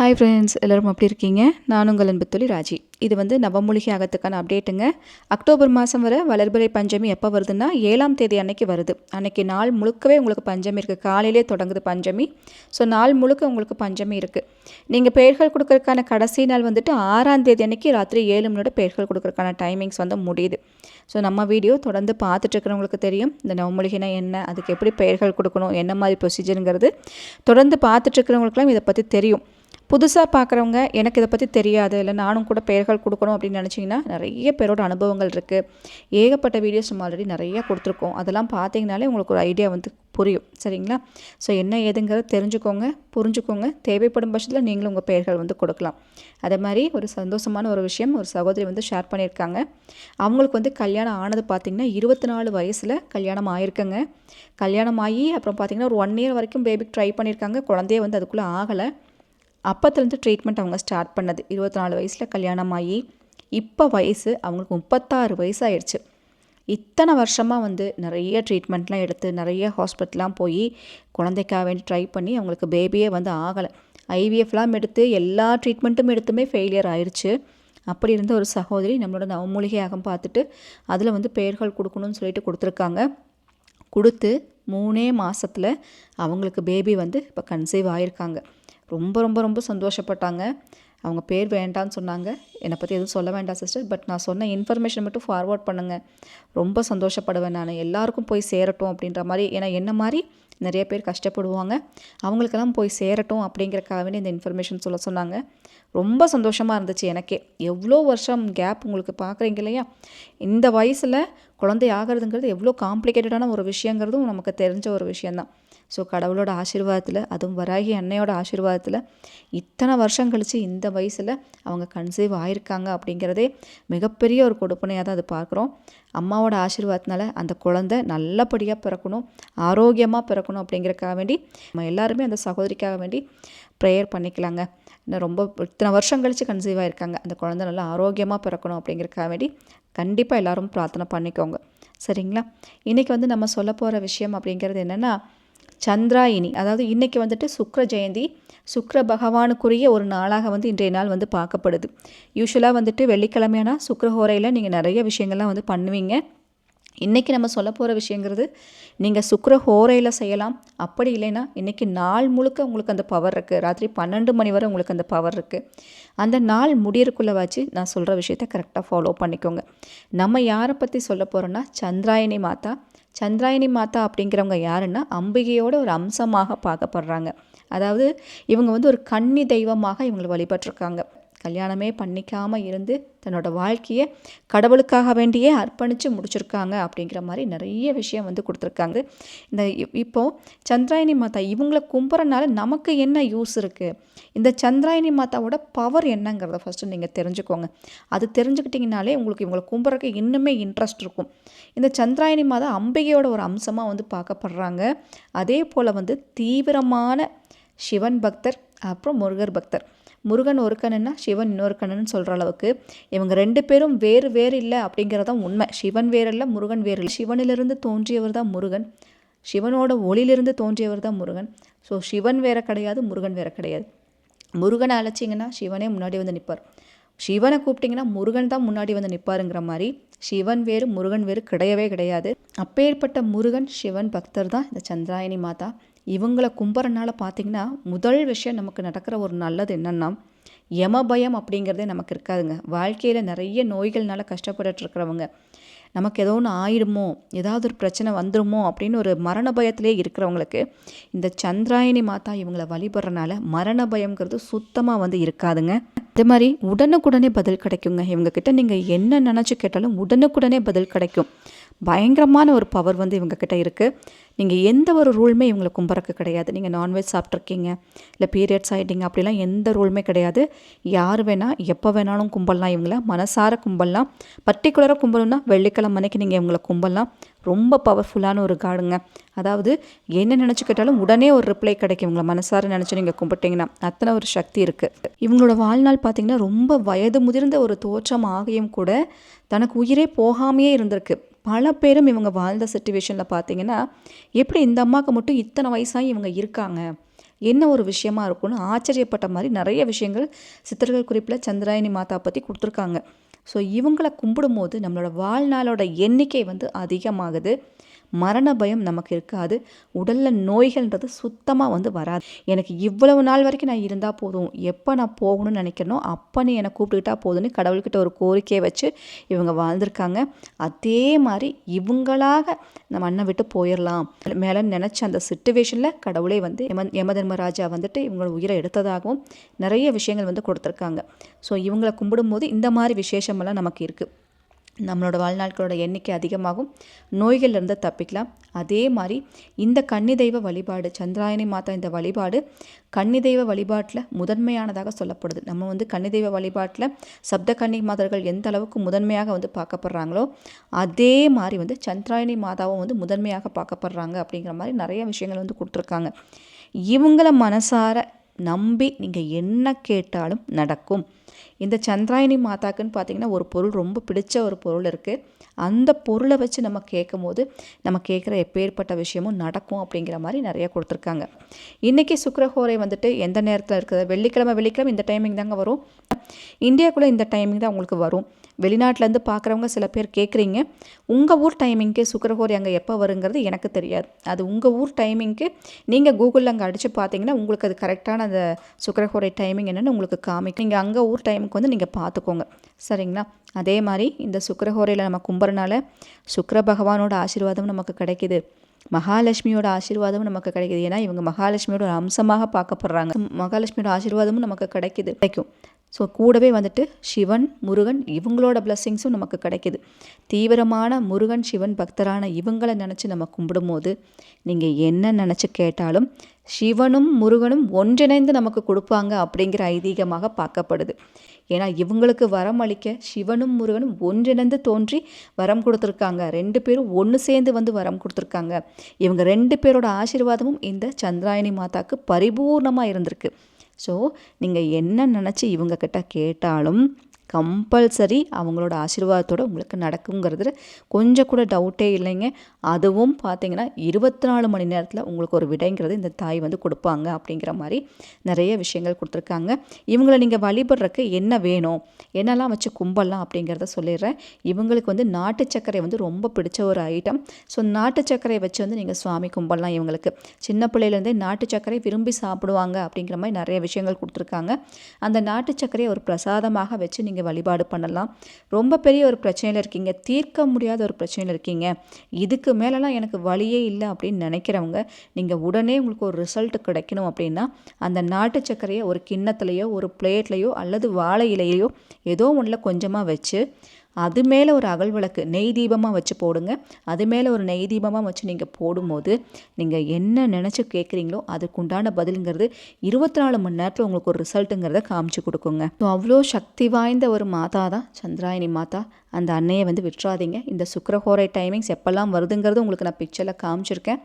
Hi friends எல்லோரும் எப்படி இருக்கீங்க? நான் உங்கள் அன்புத்தொழி ராஜி. இது வந்து நவமூலிகை ஆகத்துக்கான அப்டேட்டுங்க அக்டோபர் மாதம் வர வளர்பிறை பஞ்சமி எப்போ வருதுன்னா ஏழாம் தேதி அன்னைக்கு வருது. அன்னைக்கு நாள் முழுக்கவே உங்களுக்கு பஞ்சமி இருக்குது காலையிலே தொடங்குது பஞ்சமி. ஸோ நாள் முழுக்க உங்களுக்கு பஞ்சமி இருக்குது நீங்கள் பெயர்கள் கொடுக்கறதுக்கான கடைசி நாள் வந்துட்டு ஆறாம் தேதி அன்னைக்கு ராத்திரி ஏழு மணியோட பெயர்கள் கொடுக்கறதுக்கான டைமிங்ஸ் வந்து முடியுது. ஸோ நம்ம வீடியோ தொடர்ந்து பார்த்துட்ருக்குறவங்களுக்கு தெரியும் இந்த நவமூலிகைனா என்ன அதுக்கு எப்படி பெயர்கள் கொடுக்கணும் என்ன மாதிரி ப்ரொசீஜருங்கிறது தொடர்ந்து பார்த்துட்ருக்கிறவங்களுக்குலாம் இதை பற்றி தெரியும். புதுசாக பார்க்குறவங்க எனக்கு இதை பற்றி தெரியாது இல்லை நானும் கூட பெயர்கள் கொடுக்கணும் அப்படின்னு நினச்சிங்கன்னா நிறைய பேரோட அனுபவங்கள் இருக்குது ஏகப்பட்ட வீடியோஸ் நம்ம ஆல்ரெடி நிறையா கொடுத்துருக்கோம். அதெல்லாம் பார்த்தீங்கனாலே உங்களுக்கு ஒரு ஐடியா வந்து புரியும். சரிங்களா? ஸோ என்ன ஏதுங்கிறத தெரிஞ்சுக்கோங்க புரிஞ்சுக்கோங்க. தேவைப்படும் பட்சத்தில் நீங்களும் உங்கள் பெயர்கள் வந்து கொடுக்கலாம். அதே மாதிரி ஒரு சந்தோஷமான ஒரு விஷயம் ஒரு சகோதரி வந்து ஷேர் பண்ணியிருக்காங்க. அவங்களுக்கு வந்து கல்யாணம் ஆனது பார்த்திங்கன்னா இருபத்தி நாலு வயசில் கல்யாணம் ஆயிருக்கங்க. கல்யாணம் ஆகி அப்புறம் பார்த்திங்கன்னா ஒரு ஒன் இயர் வரைக்கும் பேபிக்கு ட்ரை பண்ணியிருக்காங்க. குழந்தைய வந்து அதுக்குள்ளே ஆகலை. அப்போத்துலேருந்து ட்ரீட்மெண்ட் அவங்க ஸ்டார்ட் பண்ணது. இருபத்தி நாலு வயசில் கல்யாணம் ஆகி இப்போ வயசு அவங்களுக்கு முப்பத்தாறு வயசாகிடுச்சு இத்தனை வருஷமாக வந்து நிறைய ட்ரீட்மெண்ட்லாம் எடுத்து நிறைய ஹாஸ்பிட்டல்லாம் போய் குழந்தைக்காக வேண்டி ட்ரை பண்ணி அவங்களுக்கு பேபியே வந்து ஆகலை. ஐவிஎஃப்லாம் எடுத்து எல்லா ட்ரீட்மெண்ட்டும் எடுத்துமே ஃபெயிலியர் ஆயிடுச்சு அப்படி இருந்த ஒரு சகோதரி நம்மளோட நவமூலிகையாகம் பார்த்துட்டு அதில் வந்து பெயர்கள் கொடுக்கணும்னு சொல்லிட்டு கொடுத்துருக்காங்க. கொடுத்து மூணே மாதத்தில் அவங்களுக்கு பேபி வந்து இப்போ கன்சீவ் ஆகிருக்காங்க ரொம்ப ரொம்ப ரொம்ப சந்தோஷப்பட்டாங்க. அவங்க பேர் வேண்டான்னு சொன்னாங்க. என்னை பற்றி எதுவும் சொல்ல வேண்டாம் சிஸ்டர் பட் நான் சொன்ன இன்ஃபர்மேஷன் மட்டும் ஃபார்வர்ட் பண்ணுங்கள் ரொம்ப சந்தோஷப்படுவேன் நான். எல்லாருக்கும் போய் சேரட்டும் அப்படின்ற மாதிரி. ஏன்னா என்ன மாதிரி நிறைய பேர் கஷ்டப்படுவாங்க. அவங்களுக்கெல்லாம் போய் சேரட்டும் அப்படிங்கிறக்காகவே இந்த இன்ஃபர்மேஷன் சொல்ல சொன்னாங்க. ரொம்ப சந்தோஷமாக இருந்துச்சு எனக்கே. எவ்வளோ வருஷம் கேப் உங்களுக்கு பார்க்குறீங்க இல்லையா? இந்த வயசில் குழந்தை ஆகிறதுங்கிறது எவ்வளோ காம்ப்ளிகேட்டடான ஒரு விஷயங்கிறதும் நமக்கு தெரிஞ்ச ஒரு விஷயந்தான் ஸோ கடவுளோட ஆசீர்வாதத்தில் அதுவும் வராகி அன்னையோட ஆசீர்வாதத்தில் இத்தனை வருஷம் கழித்து இந்த வயசில் அவங்க கன்சீவ் ஆயிருக்காங்க அப்படிங்கிறதே மிகப்பெரிய ஒரு கொடுப்பனையாக தான் அது பார்க்குறோம். அம்மாவோட ஆசீர்வாதத்தினால அந்த குழந்தை நல்லபடியாக பிறக்கணும் ஆரோக்கியமாக பிறக்கணும் அப்படிங்கிறக்காக வேண்டி நம்ம எல்லாருமே அந்த சகோதரிக்காக வேண்டி ப்ரேயர் பண்ணிக்கலாங்க. இன்னும் ரொம்ப இத்தனை வருஷம் கழித்து கன்சீவ் ஆகிருக்காங்க அந்த குழந்தை நல்லா ஆரோக்கியமாக பிறக்கணும் அப்படிங்கிறக்காக வேண்டி கண்டிப்பாக எல்லோரும் பிரார்த்தனை பண்ணிக்கோங்க. சரிங்களா? இன்றைக்கி வந்து நம்ம சொல்ல போகிற விஷயம் அப்படிங்கிறது என்னென்னா சந்திராயினி அதாவது இன்றைக்கி வந்துட்டு சுக்ர ஜெயந்தி சுக்ர பகவானுக்குரிய ஒரு நாளாக வந்து இன்றைய நாள் வந்து பார்க்கப்படுது. யூஸ்வலாக வந்துட்டு வெள்ளிக்கிழமையானா சுக்ரஹோரையில் நீங்கள் நிறைய விஷயங்கள்லாம் வந்து பண்ணுவீங்க. இன்றைக்கி நம்ம சொல்ல போகிற விஷயங்கிறது நீங்கள் சுக்கர ஹோரையில் செய்யலாம். அப்படி இல்லைன்னா இன்றைக்கி நாள் முழுக்க உங்களுக்கு அந்த பவர் இருக்குது ராத்திரி பன்னெண்டு மணி வரை உங்களுக்கு அந்த பவர் இருக்குது அந்த நாள் முடியறக்குள்ளே வச்சு நான் சொல்கிற விஷயத்த கரெக்டாக ஃபாலோ பண்ணிக்கோங்க. நம்ம யாரை பற்றி சொல்ல போகிறோன்னா சந்திராயணி மாதா சந்திராயணி மாதா அப்படிங்கிறவங்க யாருன்னா அம்பிகையோட ஒரு அம்சமாக பார்க்கப்படுறாங்க. அதாவது இவங்க வந்து ஒரு கன்னி தெய்வமாக இவங்களை வழிபட்டிருக்காங்க. கல்யாணமே பண்ணிக்காமல் இருந்து தன்னோட வாழ்க்கையை கடவுளுக்காக வேண்டியே அர்ப்பணித்து முடிச்சிருக்காங்க அப்படிங்கிற மாதிரி நிறைய விஷயம் வந்து கொடுத்துருக்காங்க. இந்த இப்போது சந்திராயணி மாதா இவங்களை கும்புறனால நமக்கு என்ன யூஸ் இருக்குது இந்த சந்திராயணி மாதாவோட பவர் என்னங்கிறத ஃபஸ்ட்டு நீங்கள் தெரிஞ்சுக்கோங்க. அது தெரிஞ்சுக்கிட்டிங்கனாலே உங்களுக்கு இவங்களை கும்புறக்கு இன்னுமே இன்ட்ரெஸ்ட் இருக்கும். இந்த சந்திராயணி மாதா அம்பிகையோட ஒரு அம்சமாக வந்து பார்க்கப்படுறாங்க. அதே போல் வந்து தீவிரமான சிவன் பக்தர் அப்புறம் முருகர் பக்தர். முருகன் ஒரு கண்ணுன்னா சிவன் இன்னொரு கண்ணுன்னு சொல்கிற அளவுக்கு இவங்க ரெண்டு பேரும் வேறு வேறு இல்லை அப்படிங்கிறதான் உண்மை. சிவன் வேறு இல்லை முருகன் வேறு இல்லை சிவனிலிருந்து தோன்றியவர் தான் முருகன். சிவனோட ஒளியிலிருந்து தோன்றியவர் தான் முருகன். ஸோ சிவன் வேற கிடையாது முருகன் வேற கிடையாது. முருகனை அழைச்சிங்கன்னா சிவனே முன்னாடி வந்து நிற்பார் சிவனை கூப்பிட்டிங்கன்னா முருகன் தான் முன்னாடி வந்து நிற்பாருங்கிற மாதிரி. சிவன் வேறு முருகன் வேறு கிடையவே கிடையாது. அப்பேற்பட்ட முருகன் சிவன் பக்தர் தான் இந்த சந்திராயணி மாதா. இவங்களை கும்புறனால பார்த்திங்கன்னா முதல் விஷயம் நமக்கு நடக்கிற ஒரு நல்லது என்னென்னா யமபயம் அப்படிங்கிறதே நமக்கு இருக்காதுங்க. வாழ்க்கையில் நிறைய நோய்கள்னால கஷ்டப்பட்டுருக்கிறவங்க நமக்கு ஏதோ ஒன்று ஆயிடுமோ ஏதாவது ஒரு பிரச்சனை வந்துடுமோ அப்படின்னு ஒரு மரண பயத்திலே இருக்கிறவங்களுக்கு இந்த சந்திராயணி மாதா இவங்களை வழிபடுறனால மரண பயங்கிறது சுத்தமாக வந்து இருக்காதுங்க. அதே மாதிரி உடனுக்குடனே பதில் கிடைக்குங்க. இவங்கக்கிட்ட நீங்கள் என்ன நினச்சி கேட்டாலும் உடனுக்குடனே பதில் கிடைக்கும். பயங்கரமான ஒரு பவர் வந்து இவங்கக்கிட்ட இருக்குது நீங்கள் எந்த ஒரு ரூலுமே இவங்களை கும்பறக்கு கிடையாது. நீங்கள் நான்வெஜ் சாப்பிட்ருக்கீங்க இல்லை பீரியட்ஸ் ஆகிட்டீங்க அப்படிலாம் எந்த ரூலுமே கிடையாது. யார் வேணால் எப்போ வேணாலும் கும்பலாம் இவங்கள. மனசார கும்பலாம். பர்டிகுலராக கும்பலம்னா வெள்ளிக்கிழமை அன்னைக்கு நீங்கள் இவங்களை கும்பலாம். ரொம்ப பவர்ஃபுல்லான ஒரு காடுங்க. அதாவது என்ன நினச்சி கேட்டாலும் உடனே ஒரு ரிப்ளை கிடைக்கும். இவங்களை மனசார நினச்சி நீங்கள் கும்பிட்டிங்கன்னா அத்தனை ஒரு சக்தி இருக்குது இவங்களோட வாழ்நாள் பார்த்திங்கன்னா ரொம்ப வயது முதிர்ந்த ஒரு தோற்றம் ஆகியும் கூட தனக்கு உயிரே போகாமையே இருந்திருக்கு. பல பேரும் இவங்க வாழ்ந்த சுச்சுவேஷனில் பார்த்தீங்கன்னா எப்படி இந்த அம்மாவுக்கு மட்டும் இத்தனை வயசாகி இவங்க இருக்காங்க? என்ன ஒரு விஷயமா இருக்கும்னு ஆச்சரியப்பட்ட மாதிரி நிறைய விஷயங்கள் சித்தர்கள் குறிப்பில் சந்திராயணி மாதா பற்றி கொடுத்துருக்காங்க. ஸோ இவங்களை கும்பிடும்போது நம்மளோட வாழ்நாளோட எண்ணிக்கை வந்து அதிகமாகுது. மரண பயம் நமக்கு இருக்காது. உடலில் நோய்கள்ன்றது சுத்தமாக வந்து வராது. எனக்கு இவ்வளவு நாள் வரைக்கும் நான் இருந்தால் போதும். எப்போ நான் போகணும்னு நினைக்கிறனோ அப்போ நீ என்னை கூப்பிட்டுக்கிட்டா போதும்னு கடவுள்கிட்ட ஒரு கோரிக்கையை வச்சு இவங்க வாழ்ந்திருக்காங்க. அதே மாதிரி இவங்களாக நம்ம அண்ணன் விட்டு போயிடலாம் மேலே நினச்ச அந்த சுச்சுவேஷனில் கடவுளே வந்து யம யமதர்மராஜா வந்துட்டு இவங்களோட உயிரை எடுத்ததாகவும் நிறைய விஷயங்கள் வந்து கொடுத்துருக்காங்க. ஸோ இவங்களை கும்பிடும்போது இந்த மாதிரி விசேஷமெல்லாம் நமக்கு இருக்குது நம்மளோட வாழ்நாட்களோட எண்ணிக்கை அதிகமாகும். நோய்கள்லேருந்து தப்பிக்கலாம். அதே மாதிரி இந்த கன்னி தெய்வ வழிபாடு சந்திராயணி மாதா இந்த வழிபாடு கன்னி தெய்வ வழிபாட்டில் முதன்மையானதாக சொல்லப்படுது. நம்ம வந்து கன்னி தெய்வ வழிபாட்டில் சப்த கன்னி மாதர்கள் எந்த அளவுக்கு முதன்மையாக வந்து பார்க்கப்படுறாங்களோ அதே மாதிரி வந்து சந்திராயணி மாதாவும் வந்து முதன்மையாக பார்க்கப்படுறாங்க அப்படிங்கிற மாதிரி நிறைய விஷயங்கள் வந்து கொடுத்துருக்காங்க. இவங்கள மனசார நம்பி நீங்கள் என்ன கேட்டாலும் நடக்கும். இந்த சந்திராயணி மாதாக்குன்னு பார்த்தீங்கன்னா ஒரு பொருள் ரொம்ப பிடிச்ச ஒரு பொருள் இருக்குது அந்த பொருளை வச்சு நம்ம கேட்கும் போது நம்ம கேட்குற எப்பேற்பட்ட விஷயமும் நடக்கும் அப்படிங்கிற மாதிரி நிறைய கொடுத்துருக்காங்க. இன்றைக்கி சுக்கரஹோரை வந்துட்டு எந்த நேரத்தில் இருக்குது? வெள்ளிக்கிழமை வெள்ளிக்கிழமை இந்த டைமிங் தாங்க வரும். இந்தியாக்குள்ளே இந்த டைமிங் தான் உங்களுக்கு வரும். வெளிநாட்டிலேருந்து பார்க்குறவங்க சில பேர் கேட்குறீங்க. உங்கள் ஊர் டைமிங்க்கு சுக்கரஹோரை அங்கே எப்போ வருங்கிறது எனக்கு தெரியாது. அது உங்கள் ஊர் டைமிங்க்கு நீங்கள் கூகுளில் அங்கே அடித்து பார்த்தீங்கன்னா உங்களுக்கு அது கரெக்டான அந்த சுக்கரஹோரை டைமிங் என்னென்னு உங்களுக்கு காமிக்கும். நீங்கள் அங்கே ஊர் டைமுக்கு வந்து நீங்கள் பார்த்துக்கோங்க சரிங்களா? அதே மாதிரி இந்த சுக்கரஹோரையில் நம்ம கும்புறனால சுக்கர பகவானோட ஆசீர்வாதம் நமக்கு கிடைக்கிது. மகாலட்சுமியோட ஆசீர்வாதமும் நமக்கு கிடைக்கிது. ஏன்னா இவங்க மகாலட்சுமியோட ஒரு அம்சமாக பார்க்கப்படுறாங்க. மகாலட்சுமியோட ஆசீர்வாதமும் நமக்கு கிடைக்கிது. கிடைக்கும். ஸோ கூடவே வந்துட்டு சிவன் முருகன் இவங்களோட பிளஸ்ஸிங்ஸும் நமக்கு கிடைக்கிது. தீவிரமான முருகன் சிவன் பக்தரான இவங்களை நினச்சி நம்ம கும்பிடும்போது நீங்கள் என்ன நினச்சி கேட்டாலும் சிவனும் முருகனும் ஒன்றிணைந்து நமக்கு கொடுப்பாங்க அப்படிங்கிற ஐதீகமாக பார்க்கப்படுது. ஏன்னா இவங்களுக்கு வரம் அளிக்க சிவனும் முருகனும் ஒன்றிணைந்து தோன்றி வரம் கொடுத்துருக்காங்க. ரெண்டு பேரும் ஒன்று சேர்ந்து வந்து வரம் கொடுத்துருக்காங்க. இவங்க ரெண்டு பேரோட ஆசீர்வாதமும் இந்த சந்திராயணி மாதாக்கு பரிபூர்ணமாக இருந்திருக்கு. ஸோ நீங்கள் என்ன நினச்சி இவங்கக்கிட்ட கேட்டாலும் கம்பல்சரி அவங்களோட ஆசீர்வாதத்தோடு உங்களுக்கு நடக்குங்கிறது கொஞ்சம் கூட டவுட்டே இல்லைங்க. அதுவும் பார்த்தீங்கன்னா இருபத்தி நாலு மணி நேரத்தில் உங்களுக்கு ஒரு விடைங்கிறது இந்த தாய் வந்து கொடுப்பாங்க அப்படிங்கிற மாதிரி நிறைய விஷயங்கள் கொடுத்துருக்காங்க. இவங்களை நீங்கள் வழிபடுறக்கு என்ன வேணும்? என்னெல்லாம் வச்சு கும்பலாம் அப்படிங்கிறத சொல்லிடுறேன். இவங்களுக்கு வந்து நாட்டு சர்க்கரை வந்து ரொம்ப பிடிச்ச ஒரு ஐட்டம் ஸோ நாட்டு சர்க்கரையை வச்சு வந்து நீங்கள் சுவாமி கும்பலாம் இவங்களுக்கு. சின்ன பிள்ளையிலேருந்தே நாட்டு சர்க்கரை விரும்பி சாப்பிடுவாங்க அப்படிங்கிற மாதிரி நிறைய விஷயங்கள் கொடுத்துருக்காங்க. அந்த நாட்டு சர்க்கரையை ஒரு பிரசாதமாக வச்சு நீங்கள் வழிபாடு பண்ணலாம். ரொம்ப பெரிய ஒரு பிரச்சனையில் இருக்கீங்க. தீர்க்க முடியாத ஒரு பிரச்சனையில் இருக்கீங்க. இதுக்கு மேலெலாம் எனக்கு வழியே இல்லை அப்படின்னு நினைக்கிறவங்க நீங்கள் உடனே உங்களுக்கு ஒரு ரிசல்ட் கிடைக்கணும் அப்படின்னா அந்த நாட்டு சர்க்கரையை ஒரு கிண்ணத்துலேயோ ஒரு பிளேட்லேயோ அல்லது வாழை இலையோ ஏதோ ஒன்றில் கொஞ்சமாக வச்சு அது மேலே ஒரு அகல் விளக்கு நெய் தீபமாக வச்சு போடுங்க. அது மேலே ஒரு நெய் தீபமாக வச்சு நீங்கள் போடும்போது நீங்கள் என்ன நினச்சி கேட்குறீங்களோ அதுக்குண்டான பதிலுங்கிறது இருபத்தி நாலு மணி நேரத்தில் உங்களுக்கு ஒரு ரிசல்ட்டுங்கிறத காமிச்சு கொடுக்குங்க. ஸோ அவ்வளோ சக்தி வாய்ந்த ஒரு மாதா தான் சந்திராயணி மாதா. அந்த அன்னையை வந்து விட்டுறாதீங்க. இந்த சுக்கரஹோரை டைமிங்ஸ் எப்போல்லாம் வருதுங்கிறது உங்களுக்கு நான் பிக்சரில் காமிச்சிருக்கேன்.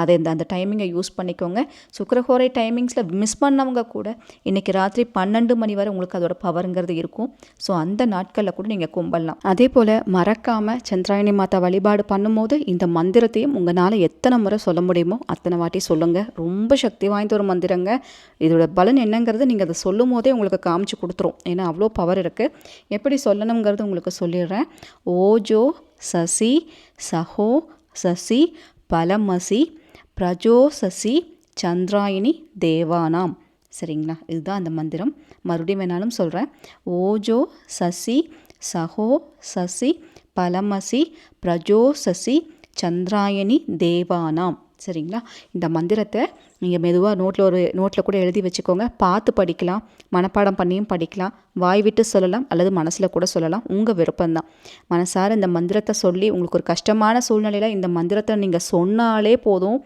அதை இந்த அந்த டைமிங்கை யூஸ் பண்ணிக்கோங்க. சுக்கரஹோரை டைமிங்ஸில் மிஸ் பண்ணவங்க கூட இன்றைக்கி ராத்திரி பன்னெண்டு மணி வரை உங்களுக்கு அதோட பவருங்கிறது இருக்கும். ஸோ அந்த நாட்களில் கூட நீங்கள் கும்பலாம். அதே போல் மறக்காமல் சந்திராயணி மாதா வழிபாடு பண்ணும்போது இந்த மந்திரத்தையும் உங்களால் எத்தனை முறை சொல்ல முடியுமோ அத்தனை வாட்டி சொல்லுங்கள் ரொம்ப சக்தி வாய்ந்த ஒரு மந்திரங்க. இதோட பலன் என்னங்கிறது நீங்கள் அதை சொல்லும் போதே உங்களுக்கு காமிச்சு கொடுத்துரும். ஏன்னா அவ்வளோ பவர் இருக்குது எப்படி சொல்லணுங்கிறது உங்களுக்கு சொல்லிடுறேன். ஓஜோ சசி சஹோ சசி பலமசி பிரஜோ சசி சந்திராயினி தேவானாம். சரிங்களா? இதுதான் அந்த மந்திரம். மறுபடியும் வேணாலும் சொல்கிறேன் ஓஜோ சசி சஹோ சசி பலமசி பிரஜோ சசி சந்திராயணி தேவானாம். சரிங்களா? இந்த மந்திரத்தை நீங்கள் மெதுவாக நோட்டில் ஒரு நோட்டில் கூட எழுதி வச்சுக்கோங்க. பார்த்து படிக்கலாம். மனப்பாடம் பண்ணியும் படிக்கலாம். வாய் விட்டு சொல்லலாம் அல்லது மனசில் கூட சொல்லலாம். உங்கள் விருப்பம்தான். மனசார இந்த மந்திரத்தை சொல்லி உங்களுக்கு ஒரு கஷ்டமான சூழ்நிலையில் இந்த மந்திரத்தை நீங்கள் சொன்னாலே போதும்.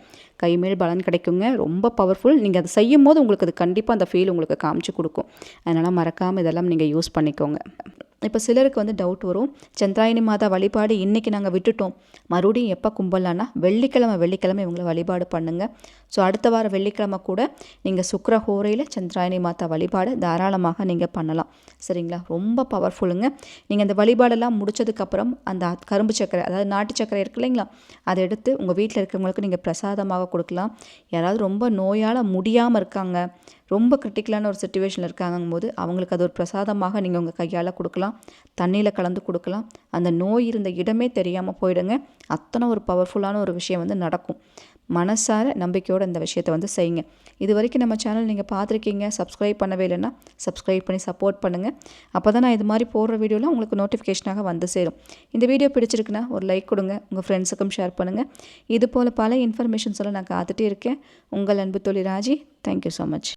கைமேல் பலன் கிடைக்குங்க. ரொம்ப பவர்ஃபுல் நீங்கள் அதை செய்யும் போது உங்களுக்கு அது கண்டிப்பாக அந்த ஃபீல் உங்களுக்கு காமிச்சு கொடுக்கும். அதனால் மறக்காமல் இதெல்லாம் நீங்கள் யூஸ் பண்ணிக்கோங்க. இப்போ சிலருக்கு வந்து டவுட் வரும். சந்திராயணி மாதா வழிபாடு இன்றைக்கி நாங்கள் விட்டுட்டோம். மறுபடியும் எப்போ கும்பலான்னா வெள்ளிக்கிழமை வெள்ளிக்கிழமை இவங்களை வழிபாடு பண்ணுங்கள் ஸோ அடுத்த வாரம் வெள்ளிக்கிழமை கூட நீங்கள் சுக்கர ஹோரையில் சந்திராயணி மாதா வழிபாடு தாராளமாக நீங்கள் பண்ணலாம். சரிங்களா? ரொம்ப பவர்ஃபுல்லுங்க நீங்கள் அந்த வழிபாடெல்லாம் முடிச்சதுக்கப்புறம் அந்த கரும்பு சக்கரை அதாவது நாட்டு சக்கரை இருக்கு இல்லைங்களா? அதை எடுத்து உங்கள் வீட்டில் இருக்கிறவங்களுக்கு நீங்கள் பிரசாதமாக கொடுக்கலாம். யாராவது ரொம்ப நோயால் முடியாமல் இருக்காங்க. ரொம்ப கிரிட்டிக்கலான ஒரு சுச்சுவேஷனில் இருக்காங்கும் போது அவங்களுக்கு அது ஒரு பிரசாதமாக நீங்கள் உங்கள் கையால் கொடுக்கலாம். தண்ணியில் கலந்து கொடுக்கலாம். அந்த நோய் இருந்த இடமே தெரியாமல் போயிடுங்க. அத்தனை ஒரு பவர்ஃபுல்லான ஒரு விஷயம் வந்து நடக்கும். மனசார நம்பிக்கையோடு இந்த விஷயத்தை வந்து செய்யுங்க. இது வரைக்கும் நம்ம சேனல் நீங்கள் பார்த்துருக்கீங்க சப்ஸ்கிரைப் பண்ணவே இல்லைன்னா சப்ஸ்கிரைப் பண்ணி சப்போர்ட் பண்ணுங்கள் அப்போ தான் நான் இது மாதிரி போடுற வீடியோலாம் உங்களுக்கு நோட்டிஃபிகேஷனாக வந்து சேரும். இந்த வீடியோ பிடிச்சிருக்குன்னா ஒரு லைக் கொடுங்க. உங்கள் ஃப்ரெண்ட்ஸுக்கும் ஷேர் பண்ணுங்கள் இது போல் பல இன்ஃபர்மேஷன்ஸ் எல்லாம் நான் காத்துட்டே இருக்கேன். உங்கள் அன்பு தொழில் ராஜி. Thank you so much